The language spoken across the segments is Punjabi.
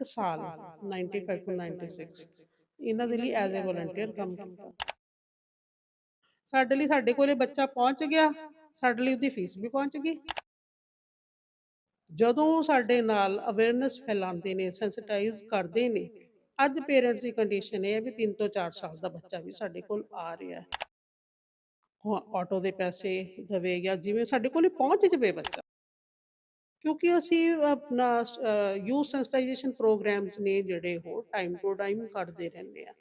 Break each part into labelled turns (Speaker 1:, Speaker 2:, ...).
Speaker 1: ਇੱਕ ਸਾਲ 95 to 96 ਇਹਨਾਂ ਦੇ ਲਈ ਐਜ਼ ਅ ਵਲੰਟੀਅਰ ਕੰਮ ਕੀਤਾ। ਸਾਡੇ ਲਈ ਸਾਡੇ ਕੋਲੇ ਬੱਚਾ ਪਹੁੰਚ ਗਿਆ, ਸਾਡੇ ਲਈ ਉਹਦੀ ਫੀਸ ਵੀ ਪਹੁੰਚ ਗਈ। ਜਦੋਂ ਸਾਡੇ ਨਾਲ ਅਵੇਅਰਨੈਸ ਫੈਲਾਉਂਦੇ ਨੇ ਸੈਂਸਿਟਾਈਜ਼ ਕਰਦੇ ਨੇ, ਅੱਜ ਪੇਰੈਂਟਸ ਦੀ ਕੰਡੀਸ਼ਨ ਇਹ ਹੈ ਵੀ 3 ਤੋਂ 4 ਸਾਲ ਦਾ ਬੱਚਾ ਵੀ ਸਾਡੇ ਕੋਲ ਆ ਰਿਹਾ। ਹੈ ਆਟੋ ਦੇ ਪੈਸੇ ਦਵੇ ਜਾਂ ਜਿਵੇਂ ਸਾਡੇ ਕੋਲੇ ਪਹੁੰਚ ਜਵੇ ਬੱਚਾ। ਕਿਉਂਕਿ ਅਸੀਂ ਆਪਣਾ ਯੂਥ ਸੈਂਸਿਟਾਈਜੇਸ਼ਨ ਪ੍ਰੋਗਰਾਮਸ ਨੇ ਜਿਹੜੇ ਉਹ ਟਾਈਮ ਟੂ ਟਾਈਮ ਕਰਦੇ ਰਹਿੰਦੇ ਆ।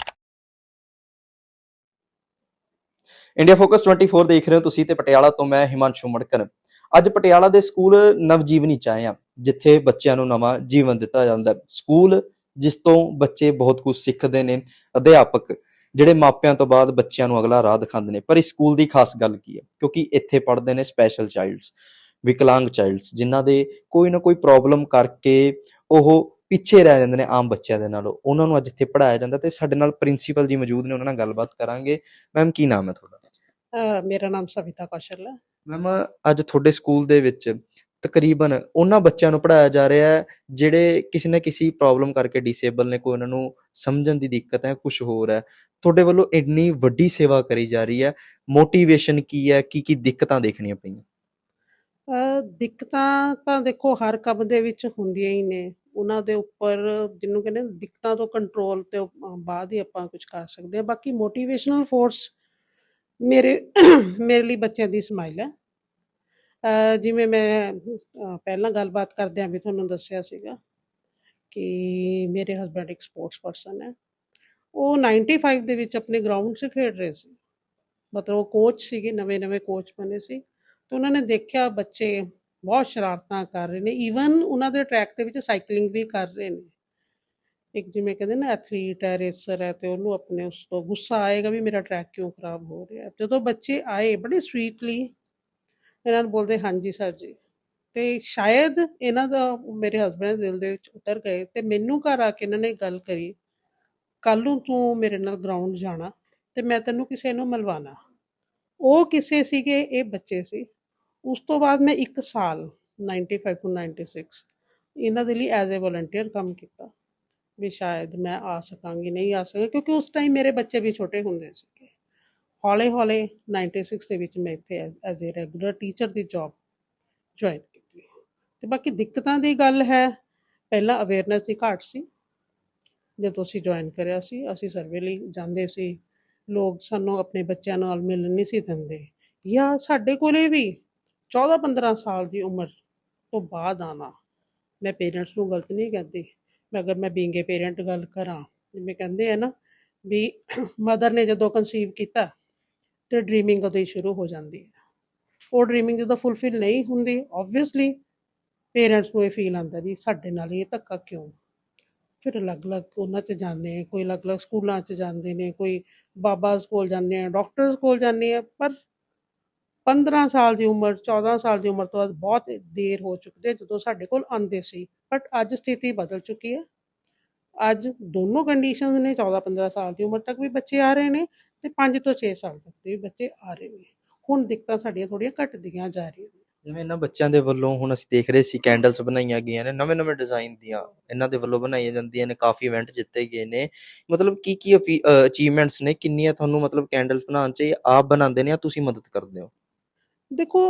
Speaker 2: ਇੰਡੀਆ ਫੋਕਸ 24 ਦੇਖ ਰਹੇ ਹੋ ਤੁਸੀਂ ਤੇ ਪਟਿਆਲਾ ਤੋਂ ਮੈਂ ਹਿਮਾਂਸ਼ੂ ਮੜਕਨ ਅੱਜ ਪਟਿਆਲਾ ਦੇ ਸਕੂਲ ਨਵਜੀਵਨੀ ਚ ਆਏ ਹਾਂ, ਜਿੱਥੇ ਬੱਚਿਆਂ ਨੂੰ ਨਵਾਂ ਜੀਵਨ ਦਿੱਤਾ ਜਾਂਦਾ ਹੈ। ਸਕੂਲ ਜਿਸ ਤੋਂ ਬੱਚੇ ਬਹੁਤ ਕੁਝ ਸਿੱਖਦੇ ਨੇ, ਅਧਿਆਪਕ ਜਿਹੜੇ ਮਾਪਿਆਂ ਤੋਂ ਬਾਅਦ ਬੱਚਿਆਂ ਨੂੰ ਅਗਲਾ ਰਾਹ ਦਿਖਾਉਂਦੇ ਨੇ। ਪਰ ਇਸ ਸਕੂਲ ਦੀ ਖਾਸ ਗੱਲ ਕੀ ਹੈ? ਕਿਉਂਕਿ ਇੱਥੇ ਪੜ੍ਹਦੇ ਨੇ ਸਪੈਸ਼ਲ ਚਾਈਲਡਸ ਵਿਕਲਾਂਗ ਚਾਈਲਡਸ ਜਿਨ੍ਹਾਂ ਦੇ ਕੋਈ ਨਾ ਕੋਈ ਪ੍ਰੋਬਲਮ ਕਰਕੇ ਉਹ ਪਿੱਛੇ ਰਹਿ ਜਾਂਦੇ ਨੇ ਆਮ ਬੱਚਿਆਂ ਦੇ ਨਾਲੋਂ। ਉਹਨਾਂ ਨੂੰ ਅੱਜ ਇੱਥੇ ਪੜ੍ਹਾਇਆ ਜਾਂਦਾ ਤੇ ਸਾਡੇ ਨਾਲ ਪ੍ਰਿੰਸੀਪਲ ਜੀ ਮੌਜੂਦ ਨੇ ਉਹਨਾਂ ਨਾਲ ਗੱਲਬਾਤ ਕਰਾਂਗੇ। ਮੈਮ ਕੀ ਨਾਮ ਹੈ ਤੁਹਾਡਾ?
Speaker 1: ਮੇਰਾ ਨਾਮ ਸਵਿਤਾ ਕੌਸ਼ਲ ਹੈ।
Speaker 2: ਮੈਮ ਅੱਜ ਤੁਹਾਡੇ ਸਕੂਲ ਦੇ ਵਿੱਚ ਤਕਰੀਬਨ ਉਹਨਾਂ ਬੱਚਿਆਂ ਨੂੰ ਪੜਾਇਆ ਜਾ ਰਿਹਾ ਹੈ ਜਿਹੜੇ ਕਿਸੇ ਨਾ ਕਿਸੇ ਪ੍ਰੋਬਲਮ ਕਰਕੇ ਡਿਸੇਬਲ ਨੇ ਕੋਈ ਉਹਨਾਂ ਨੂੰ ਸਮਝਣ ਦੀ ਦਿੱਕਤ ਹੈ ਕੁਝ ਹੋਰ ਹੈ। ਤੁਹਾਡੇ ਵੱਲੋਂ ਇੰਨੀ ਵੱਡੀ ਸੇਵਾ ਕਰੀ ਜਾ ਰਹੀ ਹੈ। ਮੋਟੀਵੇਸ਼ਨ ਕੀ ਹੈ? ਕੀ ਕੀ ਦਿੱਕਤਾਂ ਦੇਖਣੀਆਂ ਪਈਆਂ?
Speaker 1: ਅਹ ਦਿੱਕਤਾਂ ਤਾਂ ਦੇਖੋ ਹਰ ਕੰਮ ਦੇ ਵਿੱਚ ਹੁੰਦੀਆਂ ਹੀ ਨੇ। ਉਹਨਾਂ ਦੇ ਉੱਪਰ ਜਿਹਨੂੰ ਕਹਿੰਦੇ ਨੇ, ਦਿੱਕਤਾਂ ਤੋਂ ਕੰਟਰੋਲ ਤੇ ਉਹ, ਅਹ, ਬਾਅਦ ਹੀ ਆਪਾਂ ਕੁਝ ਕਰ ਸਕਦੇ ਹਾਂ। ਬਾਕੀ ਮੋਟੀਵੇਸ਼ਨਲ ਫੋਰਸ ਮੇਰੇ ਮੇਰੇ ਲਈ ਬੱਚਿਆਂ ਦੀ ਸਮਾਈਲ ਹੈ। ਅਹ, ਜਿਵੇਂ ਮੈਂ ਅਹ, ਪਹਿਲਾਂ ਗੱਲਬਾਤ ਕਰਦਿਆਂ ਵੀ ਤੁਹਾਨੂੰ ਦੱਸਿਆ ਸੀਗਾ ਕਿ ਮੇਰੇ ਹਸਬੰਡ ਇੱਕ ਸਪੋਰਟਸ ਪਰਸਨ ਹੈ। ਉਹ 95 ਦੇ ਵਿੱਚ ਆਪਣੇ ਗਰਾਊਂਡ 'ਚ ਖੇਡ ਰਹੇ ਸੀ। ਮਤਲਬ ਉਹ ਕੋਚ ਸੀਗੇ ਨਵੇਂ ਨਵੇਂ ਕੋਚ ਬਣੇ ਸੀ। ਤੇ ਉਹਨਾਂ ਨੇ ਦੇਖਿਆ ਬੱਚੇ ਬਹੁਤ ਸ਼ਰਾਰਤਾਂ ਕਰ ਰਹੇ ਨੇ ਈਵਨ ਉਹਨਾਂ ਦੇ ਟਰੈਕ ਦੇ ਵਿੱਚ ਸਾਈਕਲਿੰਗ ਵੀ ਕਰ ਰਹੇ ਨੇ। ਇੱਕ ਜਿਵੇਂ ਕਹਿੰਦੇ ਨਾ ਐਥਲੀਟ ਹੈ ਰੇਸਰ ਹੈ, ਤੇ ਉਹਨੂੰ ਆਪਣੇ ਉਸ ਤੋਂ ਗੁੱਸਾ ਆਏਗਾ ਵੀ ਮੇਰਾ ਟਰੈਕ ਕਿਉਂ ਖਰਾਬ ਹੋ ਰਿਹਾ ਜਦੋਂ ਬੱਚੇ ਆਏ, ਬੜੇ ਸਵੀਟਲੀ ਇਹਨਾਂ ਨੂੰ ਬੋਲਦੇ, ਹਾਂਜੀ ਸਰ ਜੀ। ਤੇ ਸ਼ਾਇਦ ਇਹਨਾਂ ਦਾ, ਮੇਰੇ ਹਸਬੰਡ ਦਿਲ ਦੇ ਵਿੱਚ ਉਤਰ ਗਏ ਤੇ ਮੈਨੂੰ ਘਰ ਆ ਕੇ ਇਹਨਾਂ ਨੇ ਗੱਲ ਕਰੀ ਕੱਲ ਨੂੰ ਤੂੰ ਮੇਰੇ ਨਾਲ ਗਰਾਊਂਡ ਜਾਣਾ ਤੇ ਮੈਂ ਤੈਨੂੰ ਕਿਸੇ ਨੂੰ ਮਿਲਵਾਣਾ ਉਹ ਕਿਸੇ ਸੀਗੇ, ਇਹ ਬੱਚੇ ਸੀ। ਉਸ ਤੋਂ ਬਾਅਦ ਮੈਂ 1 ਸਾਲ 95 ਤੋਂ 96 ਇਹਨਾਂ ਦੇ ਲਈ ਐਜ਼ ਅ ਵਲੰਟੀਅਰ ਕੰਮ ਕੀਤਾ ਵੀ ਸ਼ਾਇਦ ਮੈਂ ਆ ਸਕਾਂਗੀ, ਨਹੀਂ ਆ ਸਕਾਂ ਕਿਉਂਕਿ ਉਸ ਟਾਈਮ ਮੇਰੇ ਬੱਚੇ ਵੀ ਛੋਟੇ ਹੁੰਦੇ ਸੀਗੇ। ਹੌਲੇ ਹੌਲੇ 96 ਦੇ ਵਿੱਚ ਮੈਂ ਇੱਥੇ ਐਜ਼ ਅ ਰੈਗੂਲਰ ਟੀਚਰ ਦੀ ਜੌਬ ਜੁਆਇਨ ਕੀਤੀ। ਤੇ ਬਾਕੀ ਦਿੱਕਤਾਂ ਦੀ ਗੱਲ ਹੈ, ਪਹਿਲਾਂ ਅਵੇਅਰਨੈਸ ਦੀ ਘਾਟ ਸੀ। ਜਦੋਂ ਅਸੀਂ ਜੁਆਇਨ ਕਰਿਆ ਸੀ, ਅਸੀਂ ਸਰਵੇ ਲਈ ਜਾਂਦੇ ਸੀ। ਲੋਕ ਸਾਨੂੰ ਆਪਣੇ ਬੱਚਿਆਂ ਨਾਲ ਮਿਲਣ ਨਹੀਂ ਸੀ ਦਿੰਦੇ। ਜਾਂ ਸਾਡੇ ਕੋਲੇ ਵੀ 14-15 ਸਾਲ ਦੀ ਉਮਰ ਤੋਂ ਬਾਅਦ ਆਣਾ ਮੈਂ ਪੇਰੈਂਟਸ ਨੂੰ ਗਲਤ ਨਹੀਂ ਕਹਿੰਦੀ। ਮੈਂ ਅਗਰ ਮੈਂ ਬੀਂਗੇ ਪੇਰੈਂਟ ਗੱਲ ਕਰਾਂ, ਜਿਵੇਂ ਕਹਿੰਦੇ ਆ ਨਾ ਵੀ ਮਦਰ ਨੇ ਜਦੋਂ ਕਨਸੀਵ ਕੀਤਾ ਤੇ ਡ੍ਰੀਮਿੰਗ ਉਦੋਂ ਹੀ ਸ਼ੁਰੂ ਹੋ ਜਾਂਦੀ ਹੈ। ਉਹ ਡ੍ਰੀਮਿੰਗ ਜਦੋਂ ਫੁੱਲਫਿਲ ਨਹੀਂ ਹੁੰਦੀ ਆਬਵੀਅਸਲੀ ਪੇਰੈਂਟਸ ਨੂੰ ਇਹ ਫੀਲ ਆਉਂਦਾ ਵੀ ਸਾਡੇ ਨਾਲ ਇਹ ਧੱਕਾ ਕਿਉਂ? ਫਿਰ ਅਲੱਗ-ਅਲੱਗ ਉਹਨਾਂ 'ਚ ਜਾਂਦੇ ਆ, ਕੋਈ ਅਲੱਗ-ਅਲੱਗ ਸਕੂਲਾਂ 'ਚ ਜਾਂਦੇ ਨੇ, ਕੋਈ ਬਾਬਾਸ ਕੋਲ ਜਾਂਦੇ ਆ ਡਾਕਟਰਸ ਕੋਲ ਜਾਂਦੇ ਆ, ਪਰ 15 ਸਾਲ ਦੀ ਉਮਰ 14 ਸਾਲ ਦੀ ਉਮਰ ਤੋਂ ਬਾਅਦ ਬਹੁਤ ਦੇਰ ਹੋ ਚੁੱਕੀ ਹੈ ਜਦੋਂ ਸਾਡੇ ਕੋਲ ਆਉਂਦੇ ਸੀ। ਬਟ ਅੱਜ ਸਥਿਤੀ ਬਦਲ ਚੁੱਕੀ ਹੈ ਅੱਜ ਦੋਨੋਂ ਕੰਡੀਸ਼ਨਸ ਨੇ 14 15 ਸਾਲ ਦੀ ਉਮਰ ਤੱਕ ਵੀ ਬੱਚੇ ਆ ਰਹੇ ਨੇ ਤੇ 5 ਤੋਂ 6 ਸਾਲ ਤੱਕ ਦੇ ਵੀ ਬੱਚੇ ਆ ਰਹੇ ਨੇ। ਹੁਣ ਦਿੱਕਤਾਂ ਸਾਡੀਆਂ ਥੋੜੀਆਂ ਘਟਦੀਆਂ ਜਾ ਰਹੀਆਂ ਨੇ।
Speaker 2: ਜਿਵੇਂ ਇਹਨਾਂ ਬੱਚਿਆਂ ਦੇ ਵੱਲੋਂ ਹੁਣ ਅਸੀਂ ਦੇਖ ਰਹੇ ਸੀ ਕੈਂਡਲਸ ਬਣਾਈਆਂ ਗਈਆਂ ਨੇ, ਨਵੇਂ ਨਵੇਂ ਡਿਜ਼ਾਈਨ ਦੀਆਂ ਇਹਨਾਂ ਦੇ ਵੱਲੋਂ ਬਣਾਈਆਂ ਜਾਂਦੀਆਂ ਨੇ, ਕਾਫੀ ਇਵੈਂਟ ਜਿੱਤੇ ਗਏ ਨੇ। ਮਤਲਬ ਕੀ ਕੀ ਅਚੀਵਮੈਂਟਸ ਨੇ, ਕਿੰਨੀਆਂ ਤੁਹਾਨੂੰ ਮਤਲਬ ਕੈਂਡਲਸ ਬਣਾਉਣ ਚ ਆਪ ਬਣਾਉਂਦੇ ਨੇ ਜਾਂ ਤੁਸੀਂ ਮਦਦ ਕਰਦੇ ਹੋ?
Speaker 1: ਦੇਖੋ,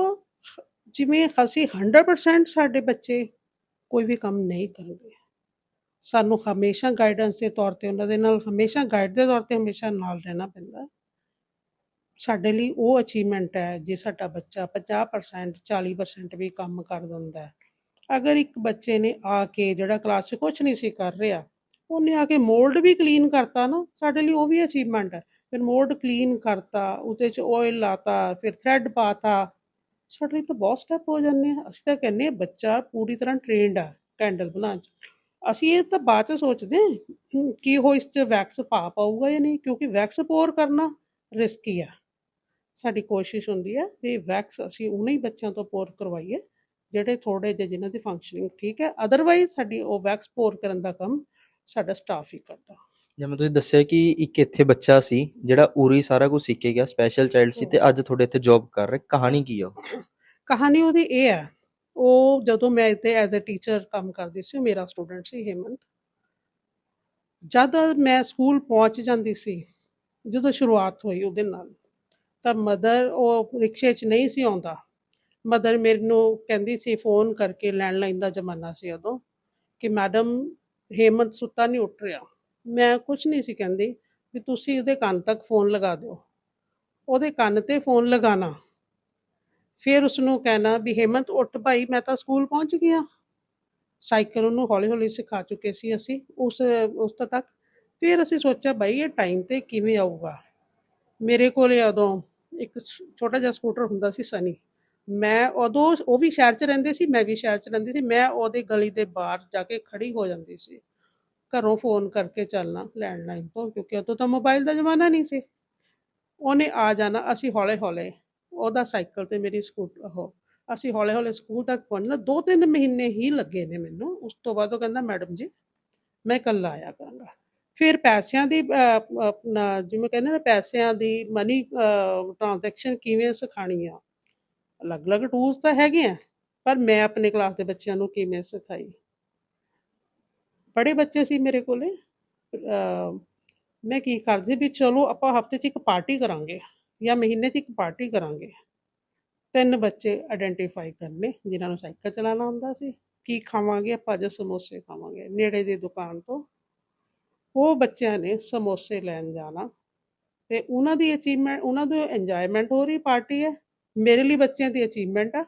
Speaker 1: ਜਿਵੇਂ ਅਸੀਂ 100% ਸਾਡੇ ਬੱਚੇ ਕੋਈ ਵੀ ਕੰਮ ਨਹੀਂ ਕਰਦੇ। ਸਾਨੂੰ ਹਮੇਸ਼ਾ ਗਾਈਡੈਂਸ ਦੇ ਤੌਰ ਤੇ ਉਹਨਾਂ ਦੇ ਨਾਲ, ਹਮੇਸ਼ਾ ਗਾਈਡ ਦੇ ਤੌਰ ਤੇ ਹਮੇਸ਼ਾ ਨਾਲ ਰਹਿਣਾ ਪੈਂਦਾ। ਸਾਡੇ ਲਈ ਉਹ ਅਚੀਵਮੈਂਟ ਹੈ ਜੇ ਸਾਡਾ ਬੱਚਾ 50% 40% ਵੀ ਕੰਮ ਕਰ ਦਿੰਦਾ ਹੈ। ਅਗਰ ਇੱਕ ਬੱਚੇ ਨੇ ਆ ਕੇ ਜਿਹੜਾ ਕਲਾਸ 'ਚ ਕੁਝ ਨਹੀਂ ਸੀ ਕਰ ਰਿਹਾ, ਉਹਨੇ ਆ ਕੇ ਮੋਲਡ ਵੀ ਕਲੀਨ ਕਰਤਾ ਨਾ, ਸਾਡੇ ਲਈ ਉਹ ਵੀ ਅਚੀਵਮੈਂਟ ਹੈ। ਫਿਰ ਮੋਡ ਕਲੀਨ ਕਰਤਾ ਉਹਦੇ 'ਚ ਆਇਲ ਲਾਤਾ ਫਿਰ ਥ੍ਰੈਡ ਪਾਤਾ। ਸਾਡੇ ਲਈ ਤਾਂ ਬਹੁਤ ਸਟੈਪ ਹੋ ਜਾਂਦੇ ਆ। ਅਸੀਂ ਤਾਂ ਕਹਿੰਦੇ ਬੱਚਾ ਪੂਰੀ ਤਰ੍ਹਾਂ ਟ੍ਰੇਨਡ ਆ ਕੈਂਡਲ ਬਣਾਉਣ 'ਚ। ਅਸੀਂ ਇਹ ਤਾਂ ਬਾਅਦ 'ਚ ਸੋਚਦੇ ਹਾਂ ਹਮ, ਉਹ ਇਸ 'ਚ ਵੈਕਸ ਪਾ ਪਾਊਗਾ ਜਾਂ ਨਹੀਂ ਕਿਉਂਕਿ ਵੈਕਸ ਪੋਰ ਕਰਨਾ ਰਿਸਕੀ ਆ। ਸਾਡੀ ਕੋਸ਼ਿਸ਼ ਹੁੰਦੀ ਹੈ ਵੀ ਵੈਕਸ ਅਸੀਂ ਉਹਨਾਂ ਹੀ ਬੱਚਿਆਂ ਤੋਂ ਪੋਰ ਕਰਵਾਈਏ ਜਿਹੜੇ ਥੋੜੇ ਜਿਹੇ ਜਿਨ੍ਹਾਂ ਦੀ ਫੰਕਸ਼ਨਿੰਗ ਠੀਕ ਹੈ। ਅਦਰਵਾਈਜ਼ ਸਾਡੀ ਉਹ ਵੈਕਸ ਪੋਰ ਕਰਨ ਦਾ ਕੰਮ ਸਾਡਾ ਸਟਾਫ ਹੀ ਕਰਦਾ।
Speaker 2: ਜਿਵੇਂ ਤੁਸੀਂ ਦੱਸਿਆ ਕਿ ਇੱਕ ਇੱਥੇ ਬੱਚਾ ਸੀ, ਜਿਹੜਾ ਉਰੀ ਸਾਰਾ ਕੁਝ ਸਿੱਖ ਕੇ ਗਿਆ ਸਪੈਸ਼ਲ ਚਾਈਲਡ ਸੀ ਤੇ ਅੱਜ ਤੁਹਾਡੇ ਇੱਥੇ ਜੌਬ ਕਰ ਰਿਹਾ। ਕਹਾਣੀ ਕੀ ਆ ਉਹ?
Speaker 1: ਕਹਾਣੀ ਉਹਦੀ ਇਹ ਹੈ ਉਹ ਜਦੋਂ ਮੈਂ ਇੱਥੇ ਐਜ਼ ਅ ਟੀਚਰ ਕੰਮ ਕਰਦੀ ਸੀ, ਉਹ ਮੇਰਾ ਸਟੂਡੈਂਟ ਸੀ ਹੇਮੰਤ। ਜਦ ਮੈਂ ਸਕੂਲ ਪਹੁੰਚ ਜਾਂਦੀ ਸੀ, ਜਦੋਂ ਸ਼ੁਰੂਆਤ ਹੋਈ ਉਹਦੇ ਨਾਲ, ਤਾਂ ਮਦਰ ਉਹ ਰਿਕਸ਼ੇ 'ਚ ਨਹੀਂ ਸੀ ਆਉਂਦਾ। ਮਦਰ ਮੈਨੂੰ ਕਹਿੰਦੀ ਸੀ ਫੋਨ ਕਰਕੇ ਲੈਂਡਲਾਈਨ ਦਾ ਜ਼ਮਾਨਾ ਸੀ ਉਦੋਂ, ਕਿ ਮੈਡਮ ਹੇਮੰਤ ਸੁੱਤਾ ਨਹੀਂ ਉੱਠ ਰਿਹਾ। ਮੈਂ ਕੁਝ ਨਹੀਂ ਸੀ ਕਹਿੰਦੀ ਵੀ ਤੁਸੀਂ ਉਹਦੇ ਕੰਨ ਤੱਕ ਫੋਨ ਲਗਾ ਦਿਓ। ਉਹਦੇ ਕੰਨ ਤੇ ਫੋਨ ਲਗਾਣਾ। ਫਿਰ ਉਸ ਨੂੰ ਕਹਿਣਾ ਵੀ ਹੇਮੰਤ, ਉੱਠ ਭਾਈ, ਮੈਂ ਤਾਂ ਸਕੂਲ ਪਹੁੰਚ ਗਿਆ ਸਾਈਕਲ ਉਹਨੂੰ ਹੌਲੀ ਹੌਲੀ ਸਿਖਾ ਚੁੱਕੇ ਸੀ ਅਸੀਂ ਉਸ ਉਸ ਤੱਕ। ਫਿਰ ਅਸੀਂ ਸੋਚਿਆ, ਭਾਈ, ਇਹ ਟਾਈਮ ਤੇ ਕਿਵੇਂ ਆਊਗਾ? ਮੇਰੇ ਕੋਲੇ ਉਦੋਂ ਇੱਕ ਛੋਟਾ ਜਿਹਾ ਸਕੂਟਰ ਹੁੰਦਾ ਸੀ ਸਨੀ ਮੈਂ ਉਦੋਂ ਉਹ ਵੀ ਸ਼ਹਿਰ 'ਚ ਰਹਿੰਦੇ ਸੀ, ਮੈਂ ਵੀ ਸ਼ਹਿਰ 'ਚ ਰਹਿੰਦੀ ਸੀ। ਮੈਂ ਉਹਦੇ ਗਲੀ ਦੇ ਬਾਹਰ ਜਾ ਕੇ ਖੜੀ ਹੋ ਜਾਂਦੀ ਸੀ। ਘਰੋਂ ਫੋਨ ਕਰਕੇ ਚੱਲਣਾ ਲੈਂਡਲਾਈਨ ਤੋਂ, ਕਿਉਂਕਿ ਉਦੋਂ ਤਾਂ ਮੋਬਾਈਲ ਦਾ ਜ਼ਮਾਨਾ ਨਹੀਂ ਸੀ। ਉਹਨੇ ਆ ਜਾਣਾ, ਅਸੀਂ ਹੌਲੇ ਹੌਲੇ ਉਹਦਾ ਸਾਈਕਲ ਤੇ ਮੇਰੀ ਸਕੂਟ, ਉਹ ਅਸੀਂ ਹੌਲੇ ਹੌਲੇ ਸਕੂਲ ਤੱਕ ਪਹੁੰਚਣਾ ਦੋ ਤਿੰਨ ਮਹੀਨੇ ਹੀ ਲੱਗੇ ਨੇ ਮੈਨੂੰ। ਉਸ ਤੋਂ ਬਾਅਦ ਉਹ ਕਹਿੰਦਾ, ਮੈਡਮ ਜੀ, ਮੈਂ ਇਕੱਲਾ ਆਇਆ ਕਰਾਂਗਾ। ਫਿਰ ਪੈਸਿਆਂ ਦੀ ਆਪਣਾ ਜਿਵੇਂ ਕਹਿੰਦੇ ਨੇ, ਪੈਸਿਆਂ ਦੀ ਮਨੀ ਟ੍ਰਾਂਜੈਕਸ਼ਨ ਕਿਵੇਂ ਸਿਖਾਣੀ ਆ ਅਲੱਗ-ਅਲੱਗ ਟੂਲਸ ਤਾਂ ਹੈਗੇ ਆ ਪਰ ਮੈਂ ਆਪਣੇ ਕਲਾਸ ਦੇ ਬੱਚਿਆਂ ਨੂੰ ਕਿਵੇਂ ਸਿਖਾਈ? ਬੜੇ ਬੱਚੇ ਸੀ ਮੇਰੇ ਕੋਲੇ ਮੈਂ ਕੀ ਕਰਦੀ ਵੀ ਚਲੋ ਆਪਾਂ ਹਫ਼ਤੇ 'ਚ ਇੱਕ ਪਾਰਟੀ ਕਰਾਂਗੇ ਜਾਂ ਮਹੀਨੇ 'ਚ ਇੱਕ ਪਾਰਟੀ ਕਰਾਂਗੇ। ਤਿੰਨ ਬੱਚੇ ਆਇਡੈਂਟੀਫਾਈ ਕਰਨੇ, ਜਿਨ੍ਹਾਂ ਨੂੰ ਸਾਈਕਲ ਚਲਾਉਣਾ ਹੁੰਦਾ ਸੀ, ਕੀ ਖਾਵਾਂਗੇ ਆਪਾਂ ਅੱਜ ਸਮੋਸੇ ਖਾਵਾਂਗੇ। ਨੇੜੇ ਦੀ ਦੁਕਾਨ ਤੋਂ ਉਹ ਬੱਚਿਆਂ ਨੇ ਸਮੋਸੇ ਲੈਣ ਜਾਣਾ ਤੇ ਉਹਨਾਂ ਦੀ ਅਚੀਵਮੈਂਟ ਉਹਨਾਂ ਦੀ ਇੰਜੋਇਮੈਂਟ ਹੋ ਰਹੀ ਪਾਰਟੀ ਹੈ। ਮੇਰੇ ਲਈ ਬੱਚਿਆਂ ਦੀ ਅਚੀਵਮੈਂਟ ਆ।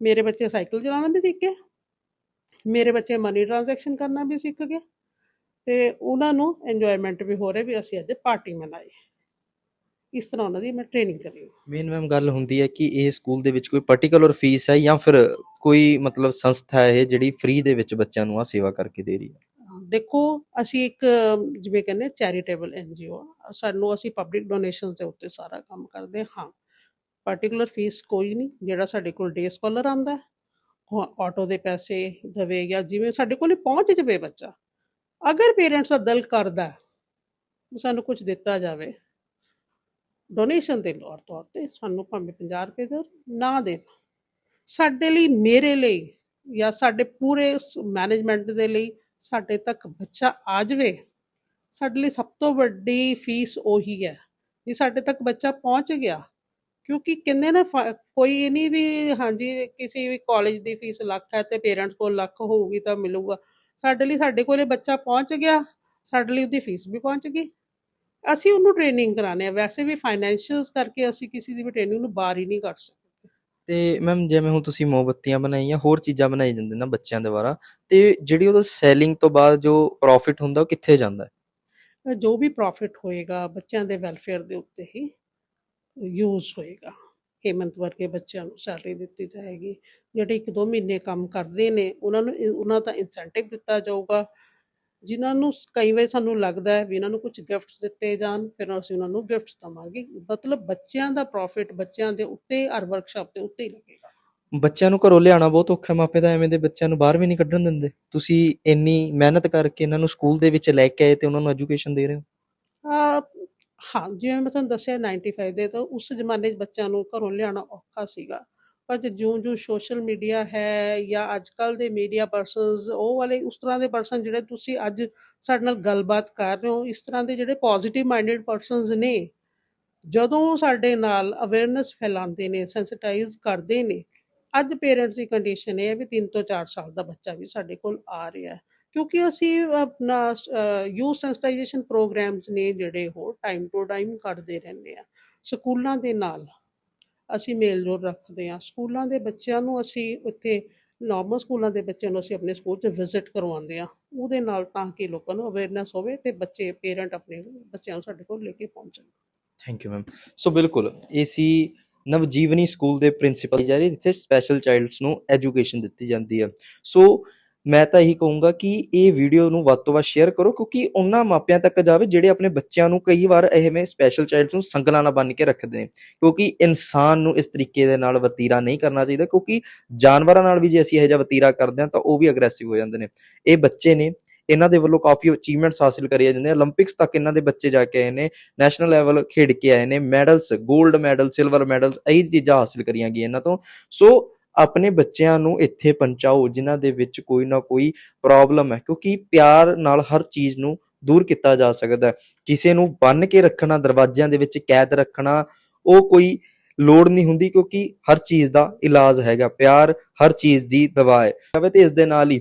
Speaker 1: ਮੇਰੇ ਬੱਚੇ ਸਾਈਕਲ ਚਲਾਉਣਾ ਵੀ ਸਿੱਖੇ ਮੇਰੇ ਬੱਚੇ ਮਨੀ ਟ੍ਰਾਂਜੈਕਸ਼ਨ ਕਰਨਾ ਵੀ ਸਿੱਖ ਗਏ ਤੇ ਉਹਨਾਂ ਨੂੰ ਇੰਜੋਇਮੈਂਟ ਵੀ ਹੋ ਰਿਹਾ ਵੀ ਅਸੀਂ ਅੱਜ ਪਾਰਟੀ ਮਨਾਈ। ਇਸ ਤਰ੍ਹਾਂ ਉਹਨਾਂ ਦੀ ਮੈਂ ਟ੍ਰੇਨਿੰਗ ਕਰੀ
Speaker 2: ਮੇਨ ਮੈਮ ਗੱਲ ਹੁੰਦੀ ਹੈ ਕਿ ਇਹ ਸਕੂਲ ਦੇ ਵਿੱਚ ਕੋਈ ਪਾਰਟਿਕੂਲਰ ਫੀਸ ਹੈ ਜਾਂ ਫਿਰ ਕੋਈ ਮਤਲਬ ਸੰਸਥਾ ਹੈ ਇਹ ਜਿਹੜੀ ਫ੍ਰੀ ਦੇ ਵਿੱਚ ਬੱਚਿਆਂ ਨੂੰ ਆ ਸੇਵਾ ਕਰਕੇ ਦੇ ਰਹੀ ਹੈ?
Speaker 1: ਦੇਖੋ ਅਸੀਂ ਇੱਕ ਜਿਵੇਂ ਕਹਿੰਦੇ ਚੈਰੀਟੇਬਲ ਐਨਜੀਓ ਸਾਨੂੰ ਅਸੀਂ ਪਬਲਿਕ ਡੋਨੇਸ਼ਨਸ ਦੇ ਉੱਤੇ ਸਾਰਾ ਕੰਮ ਕਰਦੇ ਹਾਂ। ਪਾਰਟਿਕੂਲਰ ਫੀਸ ਕੋਈ ਨਹੀਂ ਜਿਹੜਾ ਸਾਡੇ ਕੋਲ ਡੇ ਸਕਾਲਰ ਆਂਦਾ ਆਟੋ ਦੇ ਪੈਸੇ ਦਵੇ ਜਾਂ ਜਿਵੇਂ ਸਾਡੇ ਕੋਲ ਪਹੁੰਚ ਜਵੇ ਬੱਚਾ, ਅਗਰ ਪੇਰੈਂਟਸ ਦਾ ਦਿਲ ਕਰਦਾ ਵੀ ਸਾਨੂੰ ਕੁਝ ਦਿੱਤਾ ਜਾਵੇ ਡੋਨੇਸ਼ਨ ਦੇ ਤੌਰ ਤੌਰ ਤੇ ਸਾਨੂੰ ਭਾਵੇਂ 50 ਰੁਪਏ ਦੇ ਨਾ ਦੇਣ। ਸਾਡੇ ਲਈ, ਮੇਰੇ ਲਈ ਜਾਂ ਸਾਡੇ ਪੂਰੇ ਮੈਨੇਜਮੈਂਟ ਦੇ ਲਈ ਸਾਡੇ ਤੱਕ ਬੱਚਾ ਆ ਜਾਵੇ, ਸਾਡੇ ਲਈ ਸਭ ਤੋਂ ਵੱਡੀ ਫੀਸ ਉਹੀ ਹੈ ਵੀ ਸਾਡੇ ਤੱਕ ਬੱਚਾ ਪਹੁੰਚ ਗਿਆ। ਕਿਉਂਕਿ ਕਹਿੰਦੇ ਨਾ ਕੋਈ ਇਹ ਨਹੀਂ ਵੀ ਹਾਂਜੀ ਕਿਸੇ ਵੀ ਕਾਲਜ ਦੀ ਫੀਸ ਲੱਖ ਹੈ ਤੇ ਪੇਰੈਂਟਸ ਕੋਲ ਲੱਖ ਹੋਊਗੀ ਤਾਂ ਮਿਲੂਗਾ। ਸਾਡੇ ਲਈ ਸਾਡੇ ਕੋਲੇ ਬੱਚਾ ਪਹੁੰਚ ਗਿਆ ਸਾਡੇ ਲਈ ਉਹਦੀ ਫੀਸ ਵੀ ਪਹੁੰਚ ਗਈ। ਅਸੀਂ ਉਹਨੂੰ ਟ੍ਰੇਨਿੰਗ ਕਰਾਣੇ ਆ ਵੈਸੇ ਵੀ ਫਾਈਨੈਂਸ਼ੀਅਲਸ ਕਰਕੇ ਅਸੀਂ ਕਿਸੇ ਦੀ ਵੀ ਟ੍ਰੇਨਿੰਗ ਨੂੰ ਬਾਹਰ ਹੀ ਨਹੀਂ ਕਰ ਸਕਦੇ।
Speaker 2: ਤੇ ਮੈਮ ਜਿਵੇਂ ਹੁਣ ਤੁਸੀਂ ਮੋਮਬੱਤੀਆਂ ਬਣਾਈਆਂ ਹੋਰ ਚੀਜ਼ਾਂ ਬਣਾਈ ਜਾਂਦੇ ਨਾ ਬੱਚਿਆਂ ਦੇ ਦੁਆਰਾ ਤੇ ਜਿਹੜੀ ਉਹਦਾ ਸੈਲਿੰਗ ਤੋਂ ਬਾਅਦ ਜੋ ਪ੍ਰੋਫਿਟ ਹੁੰਦਾ ਉਹ ਕਿੱਥੇ ਜਾਂਦਾ
Speaker 1: ਜੋ ਵੀ ਪ੍ਰੋਫਿਟ ਹੋਏਗਾ ਬੱਚਿਆਂ ਦੇ ਵੈਲਫੇਅਰ ਦੇ ਉੱਤੇ ਹੀ। ਯੂਜ਼ ਹੋਏਗਾ। ਹੇਮੰਤ ਵਰਗੇ ਬੱਚਿਆਂ ਨੂੰ ਸੈਲਰੀ ਦਿੱਤੀ ਜਾਏਗੀ। ਜਿਹੜੇ ਇੱਕ ਦੋ ਮਹੀਨੇ ਕੰਮ ਕਰਦੇ ਨੇ ਉਹਨਾਂ ਨੂੰ ਉਹਨਾਂ ਦਾ ਇਨਸੈਂਟਿਵ ਦਿੱਤਾ ਜਾਊਗਾ। ਜਿਨ੍ਹਾਂ ਨੂੰ ਕਈ ਵਾਰ ਸਾਨੂੰ ਲੱਗਦਾ ਹੈ ਵੀ ਇਹਨਾਂ ਨੂੰ ਕੁਝ ਗਿਫਟਸ ਦਿੱਤੇ ਜਾਣ ਫਿਰ ਅਸੀਂ ਉਹਨਾਂ ਨੂੰ ਗਿਫਟਸ ਦਵਾਂਗੇ। ਮਤਲਬ ਬੱਚਿਆਂ ਦਾ ਪ੍ਰੋਫਿਟ ਬੱਚਿਆਂ ਦੇ ਉੱਤੇ ਔਰ ਵਰਕਸ਼ਾਪ ਦੇ ਉੱਤੇ ਹੀ ਲੱਗੇਗਾ।
Speaker 2: ਬੱਚਿਆਂ ਨੂੰ ਘਰੋਂ ਲਿਆਉਣਾ ਬਹੁਤ ਔਖਾ ਮਾਪੇ ਤਾਂ ਐਵੇਂ ਦੇ ਬੱਚਿਆਂ ਨੂੰ ਬਾਹਰ ਵੀ ਨਹੀਂ ਕੱਢਣ ਦਿੰਦੇ। ਤੁਸੀਂ ਇੰਨੀ ਮਿਹਨਤ ਕਰਕੇ ਇਹਨਾਂ ਨੂੰ ਸਕੂਲ ਦੇ ਵਿੱਚ ਲੈ ਕੇ ਆਏ ਤੇ ਉਹਨਾਂ ਨੂੰ ਐਜੂਕੇਸ਼ਨ ਦੇ ਰਹੇ ਹੋ?
Speaker 1: ਆ ਹਾਂ, ਜਿਵੇਂ ਮੈਂ ਤੁਹਾਨੂੰ ਦੱਸਿਆ 95 ਦੇ ਤਾਂ ਉਸ ਜ਼ਮਾਨੇ 'ਚ ਬੱਚਿਆਂ ਨੂੰ ਘਰੋਂ ਲਿਆਉਣਾ ਔਖਾ ਸੀਗਾ। ਪਰ ਜਿਉਂ-ਜਿਉਂ ਸੋਸ਼ਲ ਮੀਡੀਆ ਹੈ ਜਾਂ ਅੱਜਕੱਲ ਦੇ ਮੀਡੀਆ ਪਰਸਨਸ ਉਹ ਵਾਲੇ ਉਸ ਤਰ੍ਹਾਂ ਦੇ ਪਰਸਨ ਜਿਹੜੇ ਤੁਸੀਂ ਅੱਜ ਸਾਡੇ ਨਾਲ ਗੱਲਬਾਤ ਕਰ ਰਹੇ ਹੋ, ਇਸ ਤਰ੍ਹਾਂ ਦੇ ਜਿਹੜੇ ਪੋਜ਼ਿਟਿਵ ਮਾਈਂਡਡ ਪਰਸਨਸ ਨੇ, ਜਦੋਂ ਸਾਡੇ ਨਾਲ ਅਵੇਅਰਨੈਸ ਫੈਲਾਉਂਦੇ ਨੇ ਸੈਂਸਿਟਾਈਜ਼ ਕਰਦੇ ਨੇ, ਅੱਜ ਪੇਰੈਂਟਸ ਦੀ ਕੰਡੀਸ਼ਨ ਇਹ ਹੈ ਵੀ 3 ਤੋਂ 4 ਸਾਲ ਦਾ ਬੱਚਾ ਵੀ ਸਾਡੇ ਕੋਲ ਆ ਰਿਹਾ ਹੈ। ਕਿਉਂਕਿ ਅਸੀਂ ਆਪਣਾ ਯੂਥ ਸੈਂਸਿਟਾਈਜੇਸ਼ਨ ਪ੍ਰੋਗਰਾਮਸ ਨੇ ਜਿਹੜੇ ਉਹ ਟਾਈਮ ਟੂ ਟਾਈਮ ਕਰਦੇ ਰਹਿੰਦੇ ਆ ਸਕੂਲਾਂ ਦੇ ਨਾਲ ਅਸੀਂ ਮੇਲ ਜੋਲ ਰੱਖਦੇ ਆ ਸਕੂਲਾਂ ਦੇ ਬੱਚਿਆਂ ਨੂੰ ਅਸੀਂ ਉੱਥੇ ਨਾਰਮਲ ਸਕੂਲਾਂ ਦੇ ਬੱਚਿਆਂ ਨੂੰ ਅਸੀਂ ਆਪਣੇ ਸਕੂਲ 'ਚ ਵਿਜ਼ਿਟ ਕਰਵਾਉਂਦੇ ਆ ਉਹਦੇ ਨਾਲ ਤਾਂ ਕਿ ਲੋਕਾਂ ਨੂੰ ਅਵੇਅਰਨੈਸ ਹੋਵੇ ਤੇ ਬੱਚੇ ਪੇਰੈਂਟ ਆਪਣੇ ਬੱਚਿਆਂ ਨੂੰ ਸਾਡੇ ਕੋਲ ਲੈ ਕੇ ਪਹੁੰਚਣ
Speaker 2: ਥੈਂਕ ਯੂ ਮੈਮ ਸੋ ਬਿਲਕੁਲ, ਇਹ ਸੀ ਨਵਜੀਵਨੀ ਸਕੂਲ ਦੇ ਪ੍ਰਿੰਸੀਪਲ ਜਾ, ਜਿੱਥੇ ਸਪੈਸ਼ਲ ਚਾਈਲਡਸ ਨੂੰ ਐਜੂਕੇਸ਼ਨ ਦਿੱਤੀ ਜਾਂਦੀ ਹੈ। ਸੋ ਮੈਂ ਤਾਂ ਇਹੀ ਕਹੂੰਗਾ ਕਿ ਇਹ ਵੀਡੀਓ ਨੂੰ ਵੱਧ ਤੋਂ ਵੱਧ ਸ਼ੇਅਰ ਕਰੋ, ਕਿਉਂਕਿ ਉਹਨਾਂ ਮਾਪਿਆਂ ਤੱਕ ਜਾਵੇ ਜਿਹੜੇ ਆਪਣੇ ਬੱਚਿਆਂ ਨੂੰ ਕਈ ਵਾਰ ਇਹਵੇਂ ਸਪੈਸ਼ਲ ਚਾਈਲਡ ਨੂੰ ਸੰਗਲਾਂ ਨਾਲ ਬੰਨ ਕੇ ਰੱਖਦੇ ਨੇ। ਕਿਉਂਕਿ ਇਨਸਾਨ ਨੂੰ ਇਸ ਤਰੀਕੇ ਦੇ ਨਾਲ ਵਤੀਰਾ ਨਹੀਂ ਕਰਨਾ ਚਾਹੀਦਾ, ਕਿਉਂਕਿ ਜਾਨਵਰਾਂ ਨਾਲ ਵੀ ਜੇ ਅਸੀਂ ਇਹੋ ਜਿਹਾ ਵਤੀਰਾ ਕਰਦੇ ਹਾਂ ਤਾਂ ਉਹ ਵੀ ਅਗਰੈਸਿਵ ਹੋ ਜਾਂਦੇ ਨੇ। ਇਹ ਬੱਚੇ ਨੇ, ਇਹਨਾਂ ਦੇ ਵੱਲੋਂ ਕਾਫੀ ਅਚੀਵਮੈਂਟਸ ਹਾਸਲ ਕਰੀਆਂ ਜਾਂਦੇ ਨੇ 올림픽ਸ ਤੱਕ ਇਹਨਾਂ ਦੇ ਬੱਚੇ ਜਾ ਕੇ ਆਏ ਨੇ ਨੈਸ਼ਨਲ ਲੈਵਲ ਖੇਡ ਕੇ ਆਏ ਨੇ ਮੈਡਲਸ 골ਡ ਮੈਡਲ ਸਿਲਵਰ ਮੈਡਲਸ ਇਹ ਚੀਜ਼ਾਂ ਹਾਸਲ ਕਰੀਆਂ ਗਈਆਂ ਇਹਨਾਂ ਤੋਂ। ਸੋ ਆਪਣੇ ਬੱਚਿਆਂ ਨੂੰ ਇੱਥੇ ਪਹੁੰਚਾਓ, ਜਿਨ੍ਹਾਂ ਦੇ ਵਿੱਚ ਕੋਈ ਨਾ ਕੋਈ ਪ੍ਰੋਬਲਮ ਹੈ, ਕਿਉਂਕਿ ਪਿਆਰ ਨਾਲ ਹਰ ਚੀਜ਼ ਨੂੰ ਦੂਰ ਕੀਤਾ ਜਾ ਸਕਦਾ ਹੈ। ਕਿਸੇ ਨੂੰ ਬੰਨ ਕੇ ਰੱਖਣਾ, ਦਰਵਾਜ਼ਿਆਂ ਦੇ ਵਿੱਚ ਕੈਦ ਰੱਖਣਾ, ਉਹ ਕੋਈ ਲੋੜ ਨਹੀਂ ਹੁੰਦੀ, ਕਿਉਂਕਿ ਹਰ ਚੀਜ਼ ਦਾ ਇਲਾਜ ਹੈਗਾ। ਪਿਆਰ ਹਰ ਚੀਜ਼ ਦੀ ਦਵਾ ਹੈ। ਤੇ ਇਸ ਦੇ ਨਾਲ ਹੀ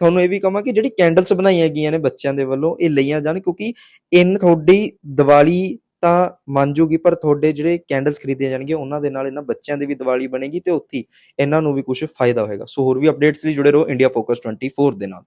Speaker 2: ਤੁਹਾਨੂੰ ਇਹ ਵੀ ਕਹਾਂ ਕਿ ਜਿਹੜੀ ਕੈਂਡਲਸ ਬਣਾਈਆਂ ਗਈਆਂ ਨੇ ਬੱਚਿਆਂ ਦੇ ਵੱਲੋਂ, ਇਹ ਲਈਆਂ ਜਾਣ, ਕਿਉਂਕਿ ਇਨ ਤੁਹਾਡੀ ਦੀਵਾਲੀ ਤਾਂ ਮੰਨ ਜੂਗੀ, ਪਰ ਤੁਹਾਡੇ ਜਿਹੜੇ ਕੈਂਡਲਸ ਖਰੀਦੇ ਜਾਣਗੇ ਉਹਨਾਂ ਦੇ ਨਾਲ ਇਹਨਾਂ ਬੱਚਿਆਂ ਦੀ ਵੀ ਦੀਵਾਲੀ ਬਣੇਗੀ ਤੇ ਉੱਥੇ ਇਹਨਾਂ ਨੂੰ ਵੀ ਕੁਝ ਫਾਇਦਾ ਹੋਏਗਾ। ਸੋ ਹੋਰ ਵੀ ਅਪਡੇਟਸ ਲਈ ਜੁੜੇ ਰਹੋ ਇੰਡੀਆ ਫੋਕਸ 24 ਦੇ ਨਾਲ।